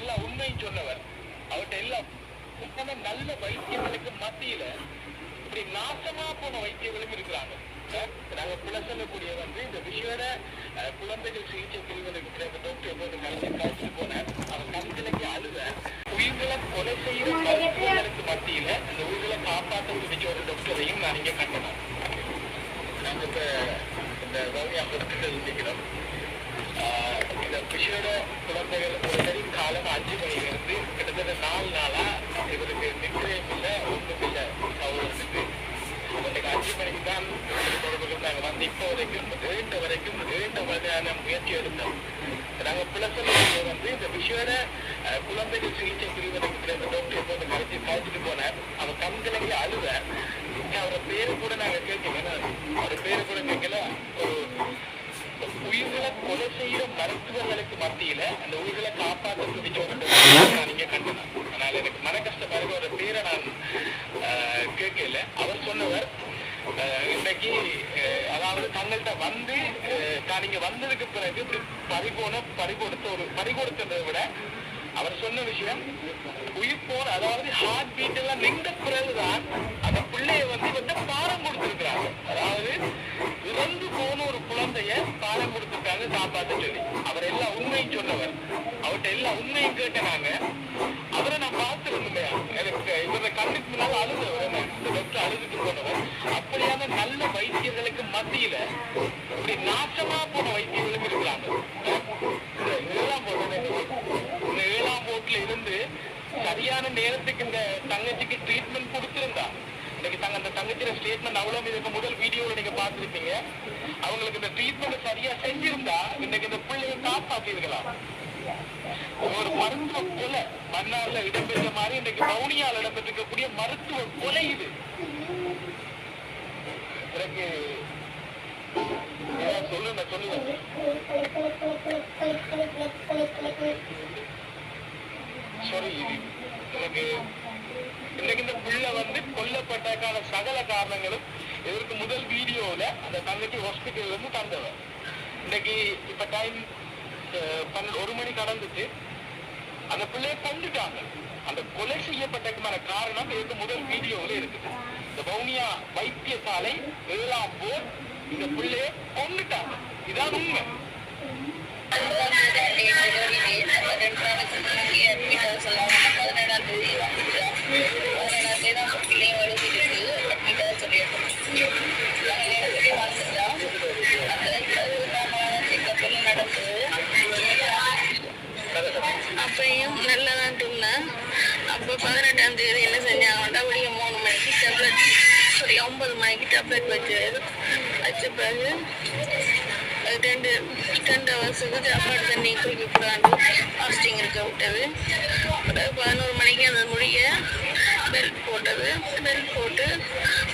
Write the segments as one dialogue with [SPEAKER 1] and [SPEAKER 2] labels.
[SPEAKER 1] எல்லா உண்மையும் சொன்னவர். அவர்கிட்ட எல்லா உண்மையான நல்ல வைத்தியர்களுக்கு மத்தியில இப்படி நாசமா போன வைத்தியர்களும் இருக்கிறாங்க. நாங்க புல சொல்லக்கூடிய வந்து இந்த விஷயோட குழந்தைகள் சிகிச்சை பிரிவில் இருக்கிற டாக்டர் போது கலந்து காய்ச்சிட்டு போனார் அவர் கண்களுக்கு அழுத உயிர்களை கொலை செய்யற மருத்துவர்களுக்கு மத்தியில அந்த உயிர்களை காப்பாற்ற முடிஞ்ச ஒரு டாக்டரையும் நான் இங்க கண்டேன். நாங்க இப்ப இந்த வவுனியா ஹாஸ்பிட்டல் இருக்கிறோம் இந்த விஷயோட குழந்தைகள் ஒரு சரி காலம் கிட்டத்தட்ட நாலு நாளா இவருக்கு நிச்சயம் இல்லை ஒன்றும் இல்லை சகோதரனுக்கு இன்னைக்கு அஞ்சு மணிக்கு தான் தொடர்பு நாங்கள் வந்து இப்போ வரைக்கும் ஏண்ட வரைக்கும் ஏண்ட வகையான முயற்சி எடுத்தோம் நாங்கள் பிளஸில் வந்து இந்த விஷயோட குழந்தைகள் சிகிச்சை பிரிவில் இருக்கிற இந்த டாக்டர் போட்டு கழிச்சு காய்ச்சிட்டு போனார் அவர் கண்கலங்கி அழுவ அவரோட பேரு கூட நாங்கள் கேட்கல அவர் பேரு கூட கேட்கல ஒரு உயிர்களை கொலை செய்யற மருத்துவர்களுக்கு மத்தியில அந்த உயிர்களை காப்பாற்ற துடிச்ச ஒரு அதனால எனக்கு மன கஷ்டமா இருக்க ஒரு பேரை நான் கேட்கல. அவர் சொன்னவர் இன்னைக்கு அதாவது தங்கள்கிட்ட வந்து ஆஹ், தான் இங்க வந்ததுக்கு பிறகு இப்படி பறிபோன பறிகொடுத்த ஒரு பறிகொடுத்ததை விட அவர் சொன்ன விஷயம் உயிர் போன அதாவது ஹார்ட் பீட் எல்லாம் நின்ற பிறகுதான் அந்த பிள்ளைய வந்து இவர்கிட்ட பாடம் கொடுத்திருக்கிறாங்க அதாவது இறந்து போன ஒரு குழந்தைய பாடம் கொடுத்திருக்காங்க காப்பாத்த சொல்லி அவர் எல்லா உண்மையும் சொன்னவர் அவர்கிட்ட எல்லா உண்மையும் கேட்டனாங்க அவரை நான் பார்த்திருந்தேன் எனக்கு இவரை கண்ணுக்கு முன்னால் அழுதவர் என்ன இந்த டாக்டர் அழுதுட்டு போனவர் அப்படியான நல்ல வைத்தியர்களுக்கு மத்தியில இப்படி நாசமா போன வைத்தியர்களும் இருக்கிறாங்க இந்த ஏழாம் போட்டு இந்த ஏழாம் போட்டுல இருந்து சரியான நேரத்துக்கு இந்த தங்கச்சிக்கு ட்ரீட்மெண்ட் கொடுத்திருந்தா இன்னைக்கு தங்க அந்த தங்கச்சியோட ஸ்டேட்மெண்ட் அவ்வளவு இதுக்கு முதல் வீடியோல நீங்க பார்த்திருப்பீங்க அவங்களுக்கு இந்த ட்ரீட்மெண்ட் சரியா செஞ்சிருந்தா இன்னைக்கு இந்த பிள்ளையை காப்பாத்திருக்கலாம். ஒரு மருத்துவ கொலை மன்னார்ல இடம்பெற்ற மாதிரி இன்னைக்கு வவுனியால இடம்பெற்றிருக்கக்கூடிய மருத்துவ கொலை இது. எனக்கு சொல்லுங்க சொல்லுங்க சாரி எனக்கு இன்னைக்கு இந்த பிள்ளை வந்து கொல்லப்பட்டதுக்கான சகல காரணங்களும் இதற்கு முதல் வீடியோல அந்த தங்கச்சி ஹாஸ்பிட்டல் இருந்து தந்தவன் இன்னைக்கு இப்ப டைம் ஒரு மணி கடந்துச்சு. அந்த பிள்ளைய கொண்டுட்டாங்க அந்த கொலை செய்யப்பட்டதுக்கான காரணம் இதுக்கு முதல் வீடியோல இருக்குது. இந்த வவுனியா வைத்தியசாலை ஏழாம் போர் இந்த பிள்ளைய கொண்டுட்டாங்க இதான் உண்மை.
[SPEAKER 2] அப்பையும் டேப்லெட் சாரி ஐம்பது மணிக்கு டேப்லெட் வச்சு வச்ச பிறகு ரெண்டு ரெண்டு ஹவர்ஸுக்கு சாப்பாடு தண்ணி குடிக்கக்கூடாது ஃபாஸ்டிங் இருக்க விட்டது பிறகு பதினோரு மணிக்கு அந்த முடிய பெல்ட் போட்டது பெல்ட் போட்டு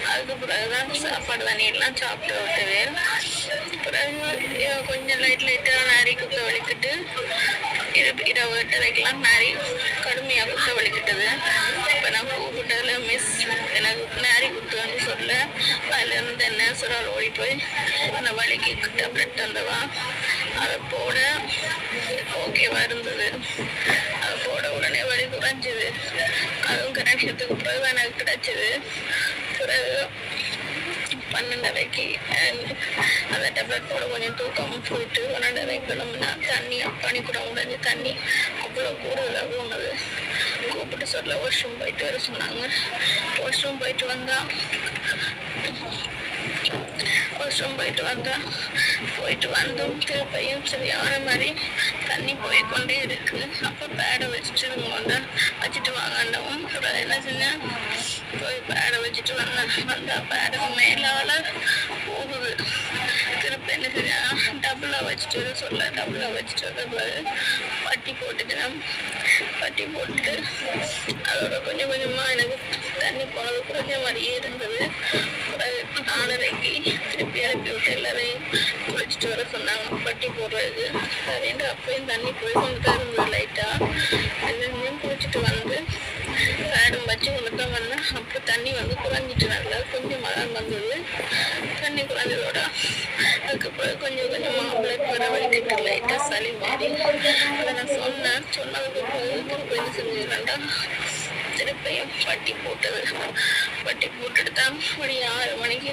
[SPEAKER 2] அதுக்கு பிறகு தான் சாப்பாடு தண்ணியெல்லாம் சாப்பிட்டு விட்டது பிறகு கொஞ்சம் லைட் லைட்டாக நாரி குத்த வலிக்கிட்டு இரவு இரவு எட்டரைக்கெல்லாம் நாரி கடுமையாக குத்த வலிக்கிட்டது இப்போ நான் கூப்பிட்டதில் மிஸ் எனக்கு நாரி குத்துன்னு சொல்ல அதுலேருந்து என்ன சுறால் ஓடி போய் அந்த வலிக்கு டேப்லெட் தந்தவா? அதை போட ஓகேவா இருந்தது. அதை போட உடனே வலி குறைஞ்சிது. அதுவும் கனெக்ஷத்துக்கு பிறகு எனக்கு கிடச்சிது. பிறகு பன்னெண்டரைக்கு அந்த டேப்லெட் போட கொஞ்சம் தூக்கம் போயிட்டு பன்னெண்டரைக்கு கிளம்புனா தண்ணி பனி கூட உடஞ்சி தண்ணி. அவ்வளோ கூடுதலாக உணவு கூப்பிட்டு சொல்ல வாஷ்ரூம் போயிட்டு வர சொன்னாங்க. வாஷ்ரூம் போயிட்டு வந்தா வாஷ்ரூம் போயிட்டு வந்தா போயிட்டு வந்தும். திருப்பையும் சரியான மாதிரி தண்ணி போய் கொண்டே இருக்கு. அப்போ பேடை வச்சுட்டு கொண்டா வச்சுட்டு வாங்கண்டவும் அப்புறம் என்ன செஞ்சேன் போய் பேடை வச்சுட்டு வந்தேன் வந்தா பேடுக்கு மேலால போகுது. திருப்பி என்ன செஞ்சேன் டபுளாக வச்சுட்டு சொல்ல டபுளாக வச்சுட்டு வர பட்டி போட்டுட்டு பட்டி போட்டு அதோட கொஞ்சம் கொஞ்சமாக எனக்கு தண்ணி போனது குறைஞ்ச மாதிரியே இருந்தது. பிறகு நாலரைக்கு திருப்பி அனுப்பி விட்டு எல்லாரையும் குளிச்சுட்டு வர சொன்னாங்க. பட்டி போடுறது. சரின்ட்டு அப்பயும் தண்ணி போய் கொண்டு இருந்தது லைட்டாக எல்லாருமே குளிச்சுட்டு வந்து வச்சு கொண்டு தான் வந்தேன் அப்போ தண்ணி வந்து குறைஞ்சிட்டு நல்லா கொஞ்சம் மரம் வந்தது. தண்ணி குறைஞ்சதோட அதுக்கப்புறம் கொஞ்சம் கொஞ்சமாக மாப்பிள்ளை வர லைட்டாக சளி மாதிரி அதை நான் சொன்னேன். சொன்னதுக்கு திருப்பி என்ன செஞ்சுக்கிறேன்டா திருப்பியும் பட்டி போட்டது பட்டி போட்டுட்டு தான் மணி ஆறு மணிக்கு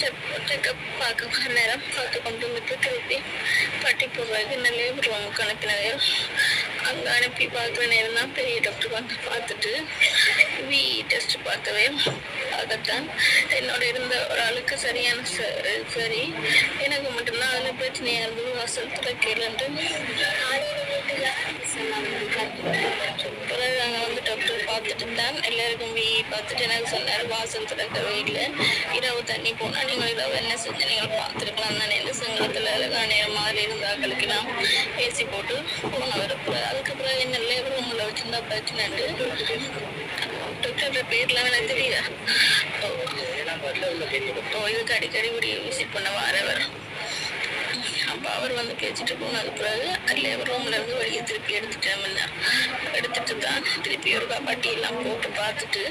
[SPEAKER 2] செக் செக்கப் பார்க்க நேரம். பார்த்து கொண்டு வந்துட்டு திருப்பி பட்டி போடுறதுக்கு இந்த லேபர் ரூமுக்கு அனுப்பினது. அங்கே அனுப்பி பார்க்குற நேரம் தான் பெரிய டாக்டர் வந்து பார்த்துட்டு வி டெஸ்ட் பார்த்தவே பார்க்கத்தான் என்னோட இருந்த ஒரு ஆளுக்கு சரியான ச- சரி. எனக்கு மட்டும்தான் அதில் பிரச்சனையாக இருந்தது. வாசல் திறக்கலன்ட்டு பிறகு அங்கே வந்து டாக்டர் பார்த்துட்டு தான் எல்லாருக்கும் வி பார்த்துட்டு எனக்கு சொன்னார். வாசல் திறக்கவே இல்லை இரவு தண்ணி போனால் நீங்கள் இரவு என்ன செஞ்சு நீங்கள் பார்த்துருக்கலாம் தானே ஏசி போட்டு போனவர் அதுக்கு பிறகு என்ன லேபர் ரூமில் வச்சுருந்தா பிரச்சனைண்டு டாக்டர் பேர்லாம் எனக்கு தெரியல. ஓ இதுக்கு அடிக்கடி இப்படி விசிட் பண்ண வரவர். அவர் வந்து பேசிட்டு போனது பிறகு லேபர் ரூம்ல இருந்து வெளியே திருப்பி எடுத்துட்டேன் எடுத்துட்டு தான் திருப்பி ஒரு பட்டி எல்லாம் போட்டு பார்த்துட்டு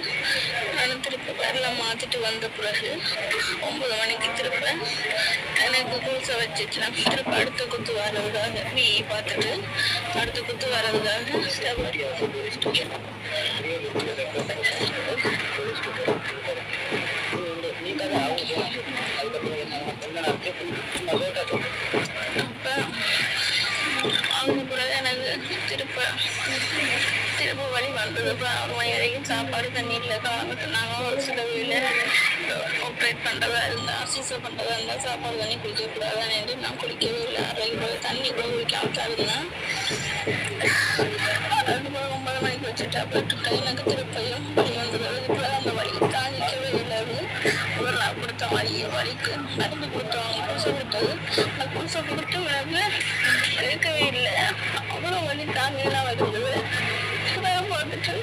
[SPEAKER 2] நான் திருப்பி வரலாம் மாத்திட்டு வந்த பிறகு ஒன்பது மணிக்கு திருப்ப எனக்கு குளிச வச்சுச்சுன்னா திருப்ப அடுத்த குத்து வர்றதுக்காக வீ பார்த்துட்டு அடுத்த குத்து வர்றதுக்காக அப்போ திரும்ப வழி வந்தது அப்புறம் ஆறு மணி வரைக்கும் சாப்பாடு தண்ணி இல்லை காலத்து நாங்கள் ஒரு சில வீட்டில் ஆப்ரேட் பண்ணுறதா இருந்தால் சீசர் பண்ணுறதா இருந்தால் சாப்பாடு தண்ணி குடிக்கக்கூடாதுன்னு என்று நான் குடிக்கவே இல்லை. அரை கூட தண்ணி கூட குடிக்காம தருதுன்னா அதுக்கப்புறம் ஒன்பது மணிக்கு வச்சு டேப்லெட் எனக்கு திருப்பியும் வழி வந்தது. இப்போ அந்த வழி தாங்கிக்கவே இல்லை. அது ஒரு கொடுத்த வலி வழிக்கு மருந்து கொடுத்தவங்க புதுசை கொடுத்தது. அந்த புதுசை கொடுத்து எனக்கு இருக்கவே இல்லை. அவ்வளோ வந்து தாங்கலாம் வருது அதான் பார்த்துட்டு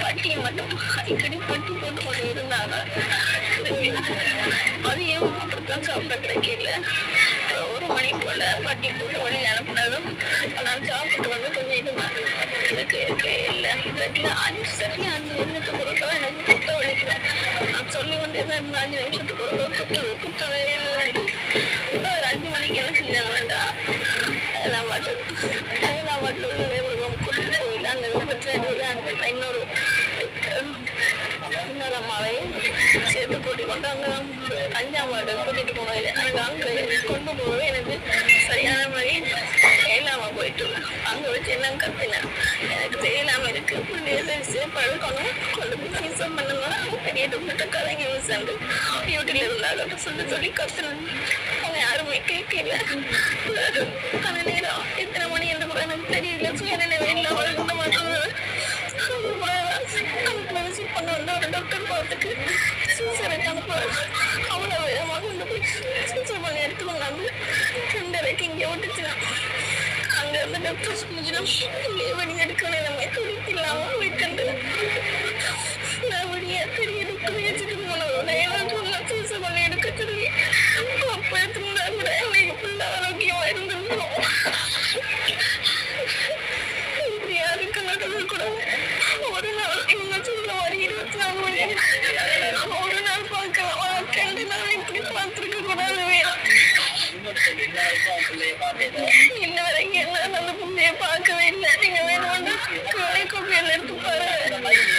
[SPEAKER 2] பட்டியை மட்டும் அடிக்கடி பட்டி போட்டு கொண்டு இருந்தாங்க அது ஏன் போட்டுருக்கோம் சாப்பிட கிடைக்கல ஒரு மணி போல பட்டி போட்டு வழி அனுப்பினாலும் நான் சாப்பிட்டு வந்து கொஞ்சம் இது எனக்கு இருக்கவே இல்லை. அஞ்சு சரி அஞ்சு நிமிஷத்துக்கு ஒருக்கா எனக்கு குத்த வலிக்கிறேன் நான் சொல்லி கொண்டே தான் அஞ்சு நிமிஷத்துக்கு ஒருக்கா குத்த குத்தவே இல்லை. ஒரு அஞ்சு மணிக்கு என்ன செஞ்சாங்க? வேண்டாம் நான் மட்டும் நான் மட்டும் உள்ள கூட்டிட்டு போயிடல அந்த விபத்தில் அந்த இன்னொரு இன்னொரு அம்மாவை சேர்த்து கூட்டி கொண்டு அங்கே அஞ்சாம் வார்டு கூட்டிட்டு போனது. எனக்கு அங்கே கொண்டு போகவே எனக்கு சரியான மாதிரி போயிட்டு அங்கே வச்சு எல்லாம் கத்தினேன் எனக்கு தெரியலாம இருக்கு. பிள்ளைய பழகணும் கொண்டு கொண்டு போய் சீசம் பண்ணணும் பெரிய டாக்டர் கதைங்க வீசாண்டு வீட்டில் இருந்தாங்க சொல்லி சொல்லி கத்துனேன் அவங்க யாருமே கேட்கல. அந்த நேரம் எத்தனை மணி என்று கூட எனக்கு தெரியல. சுயநினைவு இல்லாமல் இருந்த மாட்டேங்குது விசிட் பண்ண வந்து ஒரு டாக்டர் பார்த்துட்டு சீசரை அனுப்புவார் அவ்வளோ வேகமாக கொண்டு போய் சீசர் பண்ணி எடுத்து கொண்டாந்து ரெண்டரைக்கு இங்கே விட்டுச்சுனா அங்கே இருந்த டாக்டர் சொல்லிச்சுனா எடுக்கணும் நம்ம துடிப்பு இல்லாமல் போயிட்டு பெரிய டாக்டர் வச்சுட்டு போனதோட நான் சொன்ன சீசர் பண்ணி எடுக்க சொல்லி அப்போ எடுத்துருந்தா கூட எனக்கு இருந்திருந்தோம் இப்படி யாருக்கு கூட ஒரு நாள் இவங்க சொல்ல மாதிரி இருபத்தி நாலு மணி ஒரு நாள் பார்க்கலாம் ரெண்டு நாள் இப்படி பார்த்துருக்க கூடாது வேணும் இன்ன வரைக்கும் என்ன அந்த பிள்ளைய பார்க்கவே இல்லை. நீங்க வேணும் கோழி கோப்பையில் எடுத்து பாருங்க.